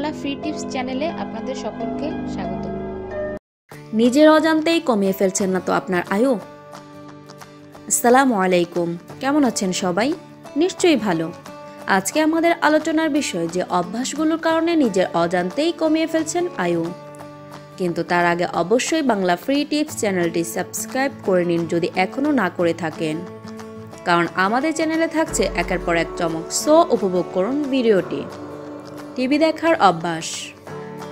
Bangla free tips চ্যানেলে আপনাদের সকলকে স্বাগত। নিজের অজান্তেই কমিয়ে ফেলছেন না তো আপনার আয়ু? আসসালামু আলাইকুম কেমন আছেন সবাই? নিশ্চয়ই ভালো। আজকে আমাদের আলোচনার বিষয় যে অভ্যাসগুলোর কারণে নিজের অজান্তেই কমিয়ে ফেলছেন আয়ু। কিন্তু তার আগে অবশ্যই বাংলা ফ্রি টিপস চ্যানেলটি সাবস্ক্রাইব করে নিন যদি এখনও না করে থাকেন। কারণ আমাদের চ্যানেলে থাকছে একের পর এক চমক। সো, উপভোগ করুন ভিডিওটি। টিভি দেখার অভ্যাস।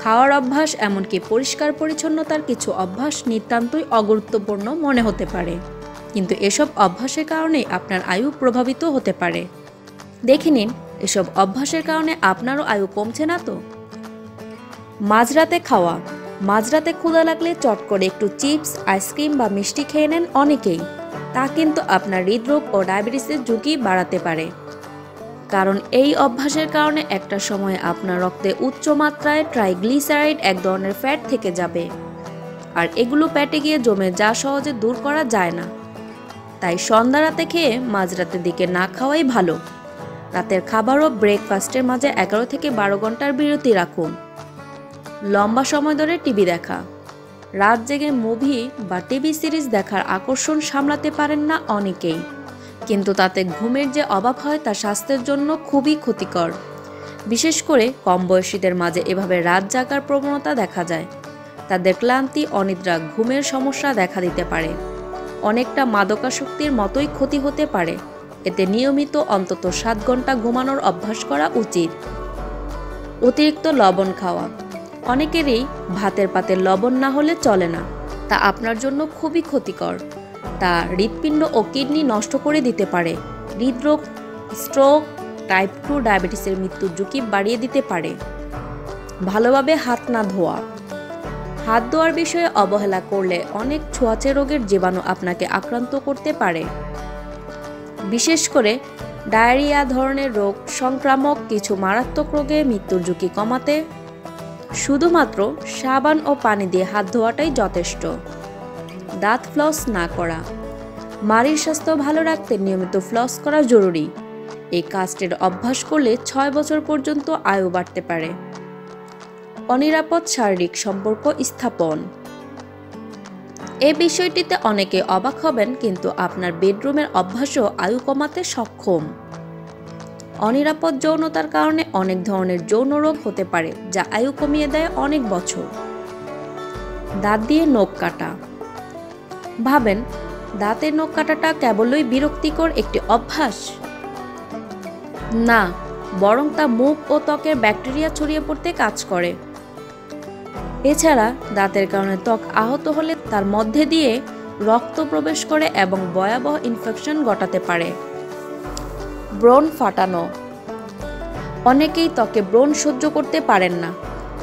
খাওয়ার অভ্যাস এমনকি পরিষ্কার পরিচ্ছন্নতার কিছু অভ্যাস নিতান্তই অগুরুত্বপূর্ণ মনে হতে পারে। কিন্তু এসব অভ্যাসের কারণে আপনার আয়ু প্রভাবিত হতে পারে। দেখে নিন, এসব অভ্যাসের কারণে আপনারও আয়ু কমছে না তো? মাঝরাতে খাওয়া। মাঝরাতে ক্ষুধা লাগলে চট করে একটু চিপস, আইসক্রিম বা মিষ্টি খেয়ে নেন অনেকেই। তা কিন্তু আপনার হৃদরোগ ও ডায়াবেটিসের ঝুঁকি বাড়াতে পারে। কারণ এই অভ্যাসের কারণে একটা সময় আপনার রক্তে উচ্চ মাত্রায় ট্রাইগ্লিসারাইড এক ধরনের ফ্যাট থেকে যাবে। আর এগুলো পেটে গিয়ে জমে যা সহজে দূর করা যায় না। তাই সন্ধ্যা রাতে খেয়ে মাঝরাতের দিকে না খাওয়াই ভালো। রাতের খাবার ও ব্রেকফাস্টের মাঝে এগারো থেকে বারো ঘণ্টার বিরতি রাখুন। লম্বা সময় ধরে টিভি দেখা। রাত জেগে মুভি বা টিভি সিরিজ দেখার আকর্ষণ সামলাতে পারেন না অনেকেই। কিন্তু তাতে ঘুমের যে অভাব হয় তা স্বাস্থ্যের জন্য খুবই ক্ষতিকর। বিশেষ করে কম বয়সীদের মাঝে এভাবে রাত জাগার প্রবণতা দেখা যায়। তাদের ক্লান্তি, অনিদ্রা, ঘুমের সমস্যা দেখা দিতে পারে। অনেকটা মাদকাসক্তির মতোই ক্ষতি হতে পারে। এতে নিয়মিত অন্তত সাত ঘণ্টা ঘুমানোর অভ্যাস করা উচিত। অতিরিক্ত লবণ খাওয়া। অনেকেরই ভাতের পাতে লবণ না হলে চলে না। তা আপনার জন্য খুবই ক্ষতিকর। তা হৃৎপিণ্ড ও কিডনি নষ্ট করে দিতে পারে। হৃদরোগ, স্ট্রোক, টাইপ টু ডায়াবেটিসের মৃত্যুর ঝুঁকি বাড়িয়ে দিতে পারে। ভালোভাবে হাত না ধোয়া। হাত ধোয়ার বিষয়ে অবহেলা করলে অনেক ছোঁয়াচে রোগের জীবাণু আপনাকে আক্রান্ত করতে পারে। বিশেষ করে ডায়রিয়া ধরনের রোগ, সংক্রামক কিছু মারাত্মক রোগে মৃত্যুর ঝুঁকি কমাতে। শুধুমাত্র সাবান ও পানি দিয়ে হাত ধোয়াটাই যথেষ্ট। দাঁত ফ্লস না করা। মাড়ির স্বাস্থ্য ভালো রাখতে নিয়মিত ফ্লস করা জরুরি। এই কাস্টের অভ্যাস করলে ছয় বছর পর্যন্ত আয়ু বাড়তে পারে। অনিরাপদ শারীরিক সম্পর্ক স্থাপন। এই বিষয়টিতে অনেকে অবাক হবেন, কিন্তু আপনার বেডরুমের অভ্যাসও আয়ু কমাতে সক্ষম। অনিরাপদ যৌনতার কারণে অনেক ধরনের যৌন রোগ হতে পারে, যা আয়ু কমিয়ে দেয় অনেক বছর। দাঁত দিয়ে নখ কাটা। ভাবেন, দাঁতের নখ কাটাটা কেবলই বিরক্তিকর একটি অভ্যাস? না, বরং তা মুখ ও ত্বকের ব্যাকটেরিয়া ছড়িয়ে পড়তে কাজ করে। এছাড়া, দাঁতের কারণে ত্বক আহত হলে তার মধ্যে দিয়ে রক্ত প্রবেশ করে এবং ভয়াবহ ইনফেকশন ঘটাতে পারে। ব্রণ ফাটানো। অনেকেই ত্বকে ব্রণ সহ্য করতে পারেন না।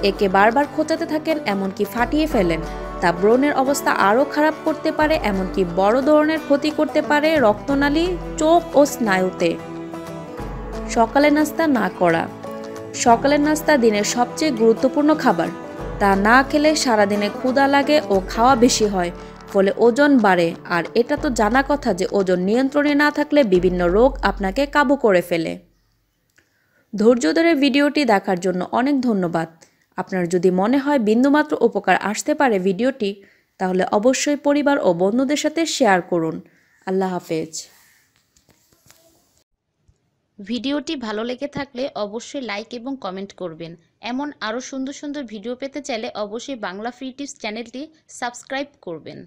একে বারবার খোঁচাতে থাকেন, এমনকি ফাটিয়ে ফেলেন। তা ব্রণের অবস্থা আরও খারাপ করতে পারে, এমনকি বড় ধরনের ক্ষতি করতে পারে রক্তনালী, চোখ ও স্নায়ুতে। সকালে নাস্তা না করা। সকালের নাস্তা দিনের সবচেয়ে গুরুত্বপূর্ণ খাবার। তা না খেলে সারাদিনে ক্ষুধা লাগে ও খাওয়া বেশি হয়, ফলে ওজন বাড়ে, আর এটা তো জানা কথা যে ওজন নিয়ন্ত্রণে না থাকলে বিভিন্ন রোগ আপনাকে কাবু করে ফেলে। ধৈর্য ধরে ভিডিওটি দেখার জন্য অনেক ধন্যবাদ। আপনার যদি মনে হয় বিন্দুমাত্র উপকার আসতে পারে ভিডিওটি, তাহলে অবশ্যই পরিবার ও বন্ধুদের সাথে শেয়ার করুন। আল্লাহ হাফেজ। ভিডিওটি ভালো লেগে থাকলে অবশ্যই লাইক এবং কমেন্ট করবেন। এমন আরও সুন্দর সুন্দর ভিডিও পেতে চাইলে অবশ্যই বাংলা ফ্রি টিপস চ্যানেলটি সাবস্ক্রাইব করবেন।